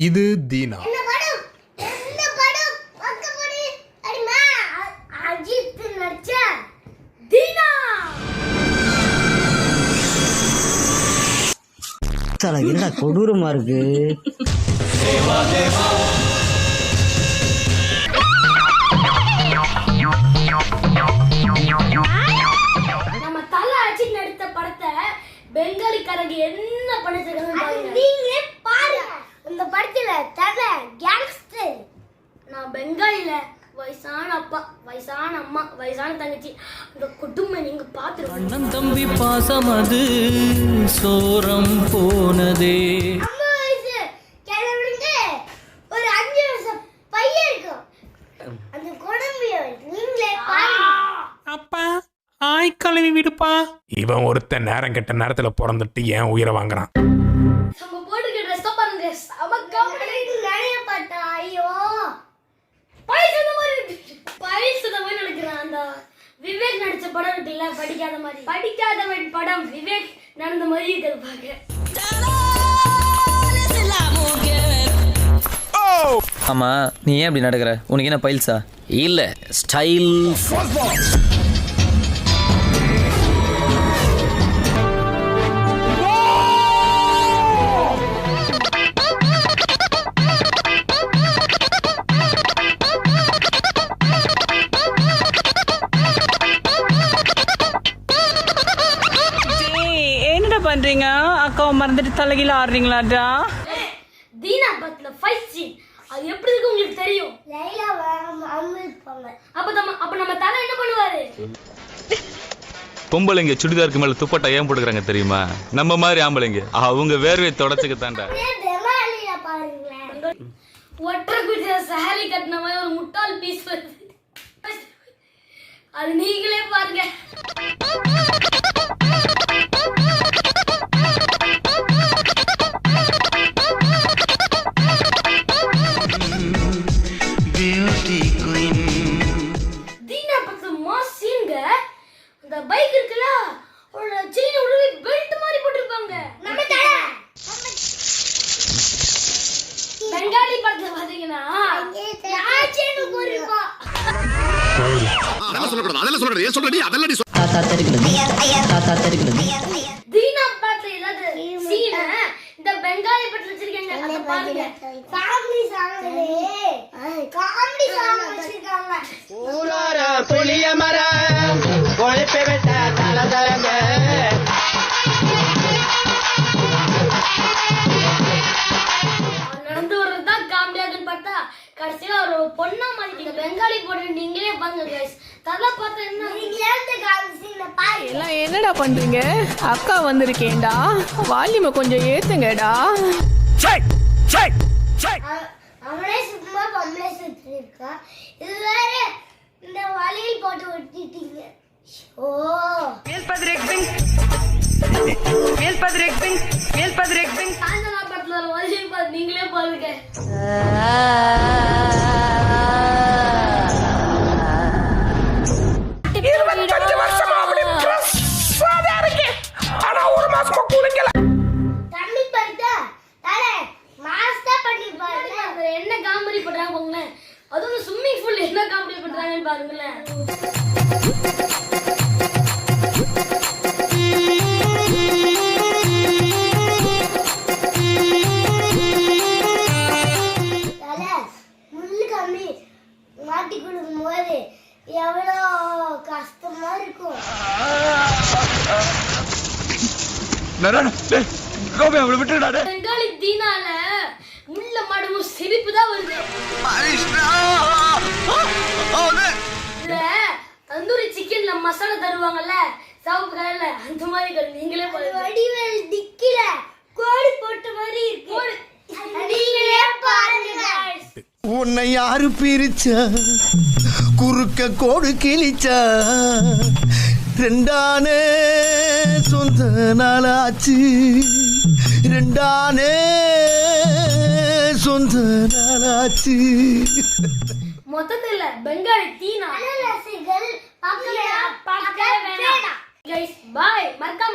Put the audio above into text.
இது தீனா. என்ன கொடூரமா இருக்கு? நம்ம தலை அஜித் நடித்த படத்தை பெங்காலிக்காரங்க என்ன பாருங்க. இந்த படத்துல தலை கேங்ஸ்டர் நான் பெங்காலில வயசான அப்பா வயசான அம்மா வயசான தங்கச்சி. அந்த குடும்பம் நீங்க பாத்துருக்கோம் அண்ணன் தம்பி பாசம் அது சோரம் போனதே. நீங்களே ஆய் கழுவி விடுப்பா. இவன் ஒருத்தன் நேரம் கெட்ட நேரத்துல பிறந்துட்டு ஏன் உயிரை வாங்குறான் நம்ம போட்டுக்க ட்ரெஸ் பாருங்க செம காமெடி நிறைய பார்த்தா ஐயோ பழைய சுத மாதிரி இருக்கு பழைய சுத மாதிரி நினைக்கிறேன் அந்த விவேக் நடிச்ச படம் இருக்குல்ல படிக்காத மாதிரி. படிக்காதவன் படம் விவேக் நடந்த மாதிரி இருக்குது பாக்க. ஆமா நீ ஏன் அப்படி நடக்கிற? உனக்கு என்ன பைல்ஸா? இல்ல ஸ்டைல் பண்றீங்க? அக்காவை மறந்துட்டு தலைகீழ ஆடுறீங்களாடா? தீனா பத்ல ஃபைட் சீன் அது எப்படி இருக்கு உங்களுக்கு தெரியும்? லைலா அமிழ்ப்பாங்க அப்ப நம்ம அப்ப நம்ம தலை என்ன பண்ணுவாரு? பொம்பளைங்க சுடிதாருக்கு மேல துப்பட்டா ஏன் போட்டுக்கிறாங்க தெரியுமா? நம்ம மாதிரி ஆம்பளைங்க. அவங்க வேர்வையை தொடச்சுக்க தாண்டா ஒற்றை குஜர சாரி கட்டின மாதிரி ஒரு முட்டாள் பீஸ் வருது. அது நீங்களே பாருங்க. பெங்காலி படத்துல பாத்தீங்கன்னா அதெல்லாம் சொல்லக்கூடாது அதெல்லாம் சொல்றது ஏன் சொல்றடி? அதெல்லாம் நீ தாத்தா தெரிக்கிறது தாத்தா தெரிக்கிறது தீனா படத்துல ஏதாவது சீன் இந்த பெங்காலி படத்துல வச்சிருக்காங்க அதை பாருங்க. காமெடி சாங் காமெடி சாங் வச்சிருக்காங்க. புளிய என்னடா பண்றீங்க? அக்கா வந்திருக்கேன்டா. வால்யூமை கொஞ்சம் ஏத்துங்கடா. அவ- அவனே சும்மா பொம்பளை சுத்தி இருக்கா. இது வேற இந்த வலையில் போட்டு ஒட்டிட்டீங்க. ஓ சாயந்தரா படத்துல ஒரு வருஷம் பார்த்து நீங்களே பாருங்க பாருங்களேன் அதுவும் ஸ்விம்மிங் பூல் என்ன காமெடி பண்றாங்கன்னு பாருங்களேன். மாட்டி கொடுக்கும் போது எவ்வளோ கஷ்டமா இருக்கும். அவளை விட்டுடா டேய். பெங்காலி தீனால தருவாங்கல்ல சிவப்பு கலர்ல. அந்த மாதிரி கலர். நீங்களே பாருங்க வடிவேல் திக்கில கோடி போட்ட மாதிரி இருக்கு. நீங்களே பாருங்க. உன்னை யாரு பிரிச்சா? குறுக்க கோடு கிழிச்சா. ரெண்டானே சொந்த நாளாச்சு. ரெண்டானே சொந்த நாளாச்சு. மொத்தத்துல பெங்காலி தீனா. பார்க்க வேணாம் கைஸ் பாய் மறக்காம லைக்